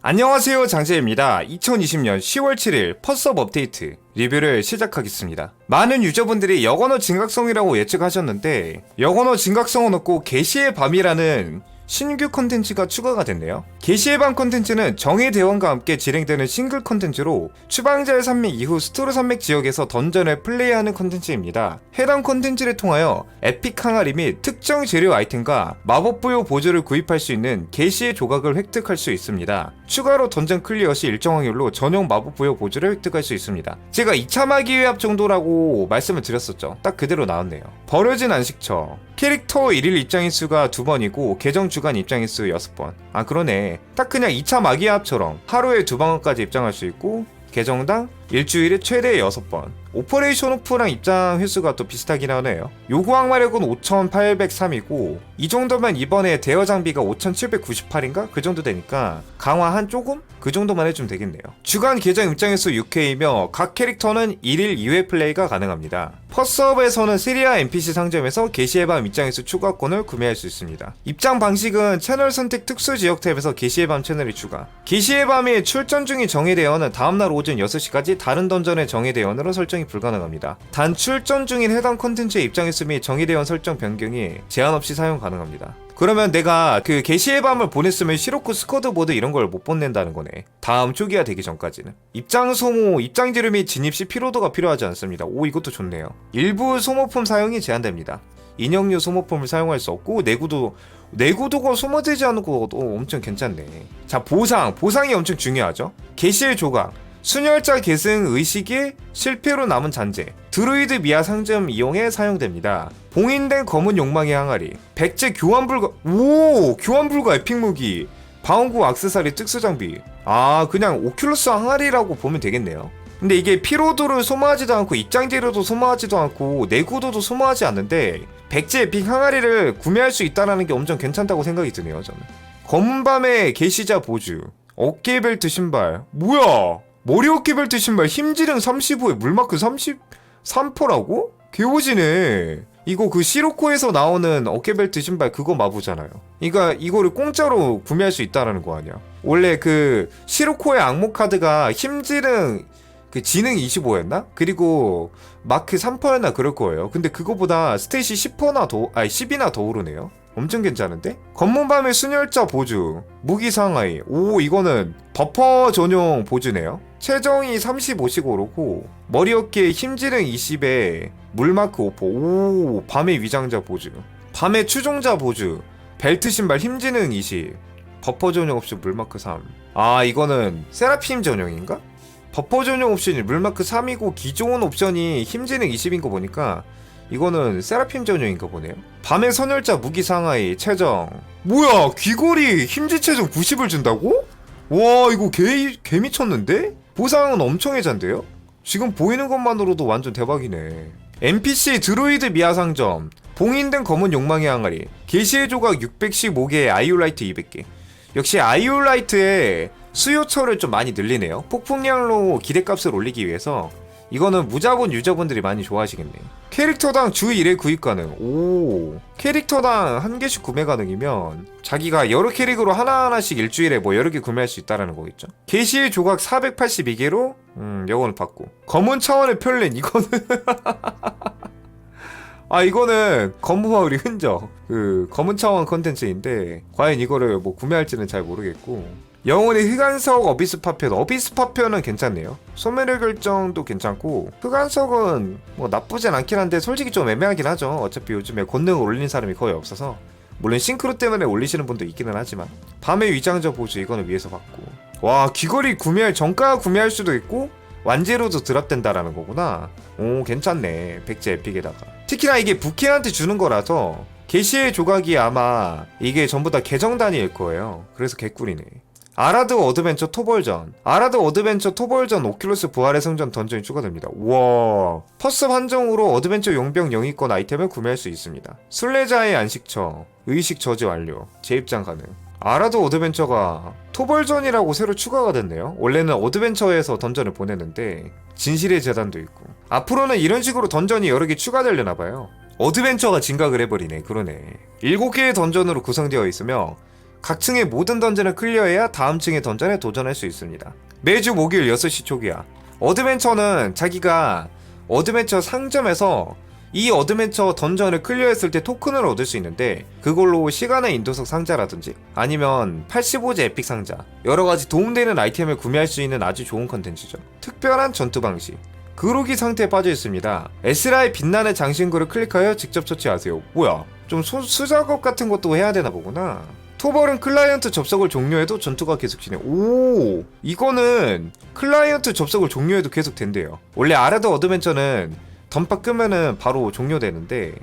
안녕하세요 장재입니다. 2020년 10월 7일 퍼스업 업데이트 리뷰를 시작하겠습니다. 많은 유저분들이 영어너 진각성이라고 예측하셨는데 영어너 진각성은 없고 게시의 밤이라는 신규 컨텐츠가 추가가 됐네요. 게시의 밤 컨텐츠는 정의 대원과 함께 진행되는 싱글 컨텐츠로 추방자의 산맥 이후 스토르 산맥 지역에서 던전을 플레이하는 컨텐츠입니다. 해당 컨텐츠를 통하여 에픽 항아리 및 특정 재료 아이템과 마법 부여 보조를 구입할 수 있는 게시의 조각을 획득할 수 있습니다. 추가로 던전 클리어 시 일정 확률로 전용 마법 부여 보조를 획득할 수 있습니다. 제가 2차 마기 회합 정도라고 말씀을 드렸었죠. 딱 그대로 나왔네요. 버려진 안식처. 캐릭터 1일 입장인수가 2번이고 계정 주간 입장인수 6번. 아 그러네. 딱 그냥 2차 마기 회합처럼 하루에 두 방까지 입장할 수 있고 계정당 일주일에 최대 6번. 오퍼레이션 오프랑 입장 횟수가 또 비슷하긴 하네요. 요구 항마력은 5803이고 이 정도면 이번에 대여 장비가 5798인가? 그 정도 되니까 강화 한 조금? 그 정도만 해주면 되겠네요. 주간 계정 입장 횟수 6회이며 각 캐릭터는 1일 2회 플레이가 가능합니다. 퍼스업에서는 시리아 NPC 상점에서 게시의 밤 입장 횟수 추가권을 구매할 수 있습니다. 입장 방식은 채널 선택 특수 지역 탭에서 게시의 밤 채널이 추가. 게시의 밤이 출전 중인 정의대원은 다음날 오전 6시까지 다른 던전의 정의대원으로 설정이 불가능합니다. 단 출전 중인 해당 컨텐츠의 입장 횟수 및 정의대원 설정 변경이 제한 없이 사용 가능합니다. 그러면 내가 그 게시의 밤을 보냈으면 시로쿠 스쿼드 보드 이런 걸 못 보낸다는 거네. 다음 초기화 되기 전까지는. 입장 소모, 입장 지름 및 진입 시 피로도가 필요하지 않습니다. 오 이것도 좋네요. 일부 소모품 사용이 제한됩니다. 인형류 소모품을 사용할 수 없고 내구도 내구도가 소모되지 않은 것도 엄청 괜찮네. 자 보상, 보상이 엄청 중요하죠. 게시의 조각, 순혈자 계승 의식이 실패로 남은 잔재, 드루이드 미아 상점 이용에 사용됩니다. 봉인된 검은 욕망의 항아리, 백제 교환 불가, 오 교환 불가 에픽 무기, 방어구 악세사리 특수 장비. 아 그냥 오큘러스 항아리라고 보면 되겠네요. 근데 이게 피로도를 소모하지도 않고 입장 재료도 소모하지도 않고 내구도도 소모하지 않는데 백제 에픽 항아리를 구매할 수 있다는 게 엄청 괜찮다고 생각이 드네요 저는. 검은 밤의 게시자 보주, 어깨 벨트 신발, 뭐야? 머리 어깨 벨트 신발 힘지능 35에 물마크 33%라고? 개오지네. 이거 그 시로코에서 나오는 어깨벨트 신발 그거 마부잖아요. 그러니까 이거를 공짜로 구매할 수 있다라는 거 아니야. 원래 그 시로코의 악몽 카드가 힘지능 그 지능 25였나? 그리고 마크 3%였나 그럴 거예요. 근데 그거보다 스탯이 10%나 더, 아니 10이나 더 오르네요. 엄청 괜찮은데? 검문밤의 순혈자 보주, 무기 상하이. 오, 이거는 버퍼 전용 보주네요. 체정이 35씩 오르고, 머리 어깨 힘지능 20에 물마크 5%. 오, 밤의 위장자 보주. 밤의 추종자 보주. 벨트 신발 힘지능 20. 버퍼 전용 옵션 물마크 3. 아, 이거는 세라핌 전용인가? 버퍼 전용 옵션이 물마크 3이고 기존 옵션이 힘지능 20인 거 보니까 이거는 세라핌 전용인가 보네요. 밤의 선열자 무기 상하이 최정. 뭐야 귀걸이 힘지 최정 90을 준다고? 와 이거 개, 개 미쳤는데? 보상은 엄청 해잔데요? 지금 보이는 것만으로도 완전 대박이네. NPC 드로이드 미아 상점. 봉인 된 검은 욕망의 항아리. 게시의 조각 615개 아이올라이트 200개. 역시 아이올라이트의 수요처를 좀 많이 늘리네요. 폭풍량로 기대값을 올리기 위해서 이거는 무자본 유저분들이 많이 좋아하시겠네. 캐릭터당 주 1회 구입 가능. 오. 캐릭터당 한 개씩 구매 가능이면 자기가 여러 캐릭으로 하나하나씩 일주일에 뭐 여러 개 구매할 수 있다라는 거겠죠. 게시의 조각 482개로 음, 요거는 받고. 검은 차원의 편린 이거는 아 이거는 검부마을이 흔적 그 검은 차원 컨텐츠인데 과연 이거를 뭐 구매할지는 잘 모르겠고 영혼의 흑안석 어비스 파편 어비스 파편은 괜찮네요. 소멸의 결정도 괜찮고 흑안석은 뭐 나쁘진 않긴 한데 솔직히 좀 애매하긴 하죠. 어차피 요즘에 권능을 올리는 사람이 거의 없어서. 물론 싱크로 때문에 올리시는 분도 있기는 하지만. 밤의 위장자 보주 이거는 위에서 받고. 와 귀걸이 구매할 정가 구매할 수도 있고 완제로도 드랍된다라는 거구나. 오 괜찮네. 백제 에픽에다가. 특히나 이게 부캐한테 주는 거라서 게시의 조각이 아마 이게 전부 다 계정 단위일 거예요. 그래서 개꿀이네 아라드 어드벤처 토벌전 아라드 어드벤처 토벌전 오큘러스 부활의 성전 던전이 추가됩니다 우와 퍼스 한정으로 어드벤처 용병 영위권 아이템을 구매할 수 있습니다 순례자의 안식처 의식 저지 완료 재입장 가능 아라드 어드벤처가 토벌전이라고 새로 추가가 됐네요. 원래는 어드벤처에서 던전을 보내는데 진실의 재단도 있고 앞으로는 이런 식으로 던전이 여러 개 추가되려나 봐요. 어드벤처가 진각을 해버리네. 그러네. 7개의 던전으로 구성되어 있으며 각 층의 모든 던전을 클리어해야 다음 층의 던전에 도전할 수 있습니다. 매주 목요일 6시 초기야. 어드벤처는 자기가 어드벤처 상점에서 이 어드벤처 던전을 클리어했을 때 토큰을 얻을 수 있는데 그걸로 시간의 인도석 상자라든지 아니면 85제 에픽 상자 여러 가지 도움되는 아이템을 구매할 수 있는 아주 좋은 컨텐츠죠. 특별한 전투 방식. 그로기 상태에 빠져 있습니다. 에스라의 빛나는 장신구를 클릭하여 직접 처치하세요. 뭐야? 좀 소- 수작업 같은 것도 해야 되나 보구나. 토벌은 클라이언트 접속을 종료해도 전투가 계속 진행. 오, 이거는 클라이언트 접속을 종료해도 계속 된대요. 원래 아라드 어드벤처는 던파 끄면은 바로 종료되는데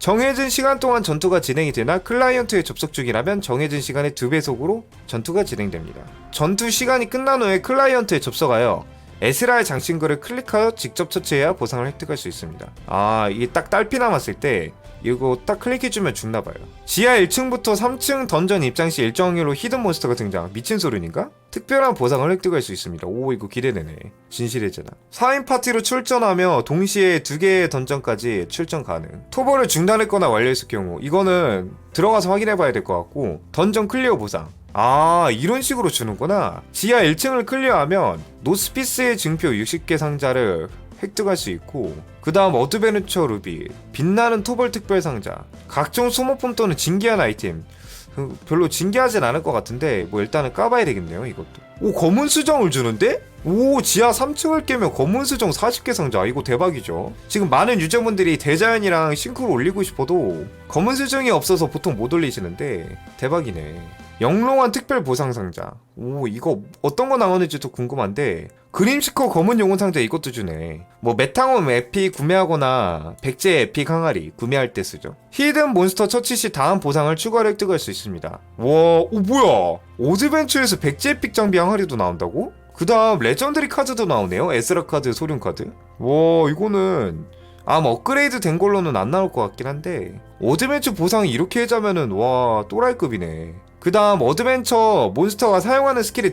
정해진 시간 동안 전투가 진행이 되나 클라이언트에 접속 중이라면 정해진 시간의 두 배속으로 전투가 진행됩니다. 전투 시간이 끝난 후에 클라이언트에 접속하여 에스라의 장신구를 클릭하여 직접 처치해야 보상을 획득할 수 있습니다. 아, 이게 딱 딸피 남았을 때 이거 딱 클릭해주면 죽나봐요. 지하 1층부터 3층 던전 입장 시 일정 확률로 히든 몬스터가 등장. 미친 소린인가? 특별한 보상을 획득할 수 있습니다. 오, 이거 기대되네. 진실해잖아. 4인 파티로 출전하며 동시에 두 개의 던전까지 출전 가능. 토벌을 중단했거나 완료했을 경우 이거는 들어가서 확인해봐야 될 것 같고 던전 클리어 보상. 아 이런 식으로 주는구나 지하 1층을 클리어하면 노스피스의 증표 60개 상자를 획득할 수 있고 그 다음 어드베니처 루비 빛나는 토벌 특별 상자 각종 소모품 또는 진기한 아이템. 그, 별로 진기하진 않을 것 같은데 뭐 일단은 까봐야 되겠네요 이것도. 오 검은 수정을 주는데? 오 지하 3층을 깨면 검은 수정 40개 상자. 이거 대박이죠. 지금 많은 유저분들이 대자연이랑 싱크를 올리고 싶어도 검은 수정이 없어서 보통 못 올리시는데 대박이네 영롱한 특별 보상 상자. 오, 이거 어떤 거 나오는지도 궁금한데 그림시커 검은 용은 상자 이것도 주네. 뭐 메탕홈 에픽 구매하거나 백제 에픽 항아리 구매할 때 쓰죠. 히든 몬스터 처치 시 다음 보상을 추가로 획득할 수 있습니다. 와, 오 뭐야? 오드벤처에서 백제 에픽 장비 항아리도 나온다고? 그 다음 레전드리 카드도 나오네요. 에스라 카드, 소륜 카드. 와, 이거는 아마 업그레이드 된 걸로는 안 나올 것 같긴 한데 어드벤처 보상이 이렇게 해자면은 와 또라이급이네 그 다음 어드벤처 몬스터가 사용하는 스킬의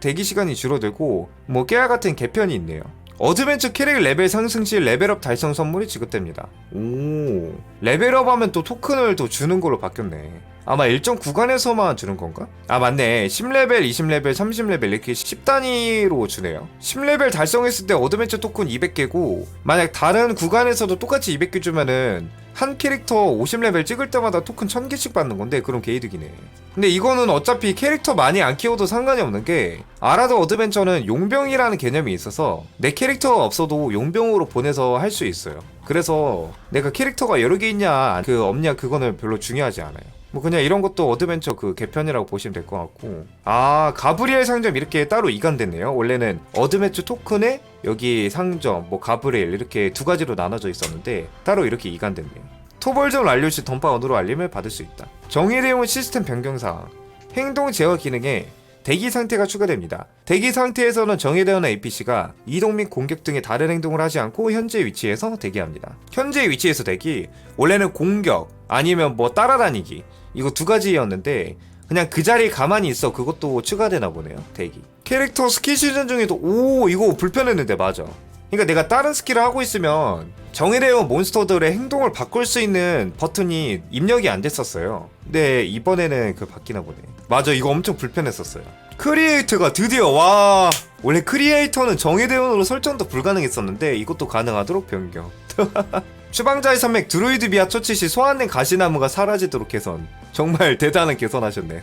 대기 시간이 줄어들고 뭐 깨알 같은 개편이 있네요. 어드벤처 캐릭 레벨 상승 시 레벨업 달성 선물이 지급됩니다. 오. 레벨업 하면 또 토큰을 또 주는 걸로 바뀌었네. 아마 일정 구간에서만 주는 건가? 아 맞네. 10레벨, 20레벨, 30레벨 이렇게 10단위로 주네요. 10레벨 달성했을 때 어드벤처 토큰 200개고 만약 다른 구간에서도 똑같이 200개 주면은 한 캐릭터 50레벨 찍을 때마다 토큰 1000개씩 받는 건데 그럼 개이득이네. 근데 이거는 어차피 캐릭터 많이 안 키워도 상관이 없는 게 아라드 어드벤처는 용병이라는 개념이 있어서 내 캐릭터가 없어도 용병으로 보내서 할 수 있어요. 그래서 내가 캐릭터가 여러 개 있냐 그 없냐 그거는 별로 중요하지 않아요 뭐 그냥 이런 것도 어드벤처 그 개편이라고 보시면 될 것 같고. 아 가브리엘 상점 이렇게 따로 이관됐네요. 원래는 어드벤처 토큰에 여기 상점 뭐 가브리엘 이렇게 두 가지로 나눠져 있었는데 따로 이렇게 이관됐네요. 토벌점 완료 시 언어로 알림을 받을 수 있다. 정의대용은 시스템 변경사항 행동 제어 기능에 대기 상태가 추가됩니다. 대기 상태에서는 정의되는 APC가 이동 및 공격 등의 다른 행동을 하지 않고 현재 위치에서 대기합니다. 현재 위치에서 대기, 원래는 공격 아니면 뭐 따라다니기 이거 두 가지였는데 그냥 그 자리에 가만히 있어 그것도 추가되나 보네요. 대기. 캐릭터 스킬 시즌 중에도 오 이거 불편했는데 맞아. 그러니까 내가 다른 스킬을 하고 있으면 정의되어 몬스터들의 행동을 바꿀 수 있는 버튼이 입력이 안 됐었어요. 근데 이번에는 그 바뀌나 보네. 맞아, 이거 엄청 불편했었어요. 크리에이터가 드디어 와 원래 크리에이터는 정의대원으로 설정도 불가능했었는데 이것도 가능하도록 변경. 추방자의 산맥 드루이드 비아 처치 시 소환된 가시나무가 사라지도록 개선. 정말 대단한 개선하셨네.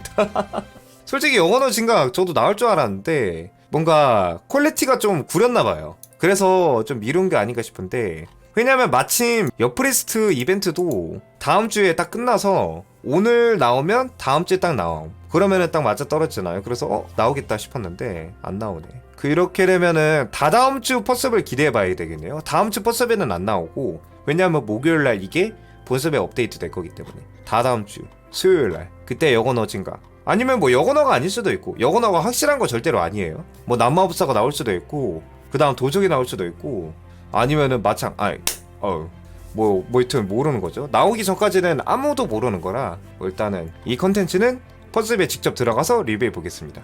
솔직히 영어너 진각 저도 나올 줄 알았는데 뭔가 퀄리티가 좀 구렸나 봐요. 그래서 좀 미룬 게 아닌가 싶은데 왜냐면 마침 여프리스트 이벤트도 다음 주에 딱 끝나서 오늘 나오면 다음 주에 딱 나옴. 그러면은 딱 맞아 떨어지잖아요. 그래서 어 나오겠다 싶었는데 안 나오네. 그렇게 되면은 다다음 주 퍼스업을 기대해 봐야 되겠네요. 다음 주 퍼스업에는 안 나오고 왜냐면 목요일 날 이게 본섭에 업데이트 될 거기 때문에 다다음 주 수요일 날 그때 영어너 진가 아니면 뭐 영어너가 아닐 수도 있고 영어너가 확실한 거 절대로 아니에요. 뭐 남마법사가 나올 수도 있고 그 다음 도적이 나올 수도 있고 아니면은 마창 아이 어우 뭐, 뭐 하여튼 모르는 거죠. 나오기 전까지는 아무도 모르는 거라 뭐 일단은 이 컨텐츠는 퍼즐에 직접 들어가서 리뷰해 보겠습니다.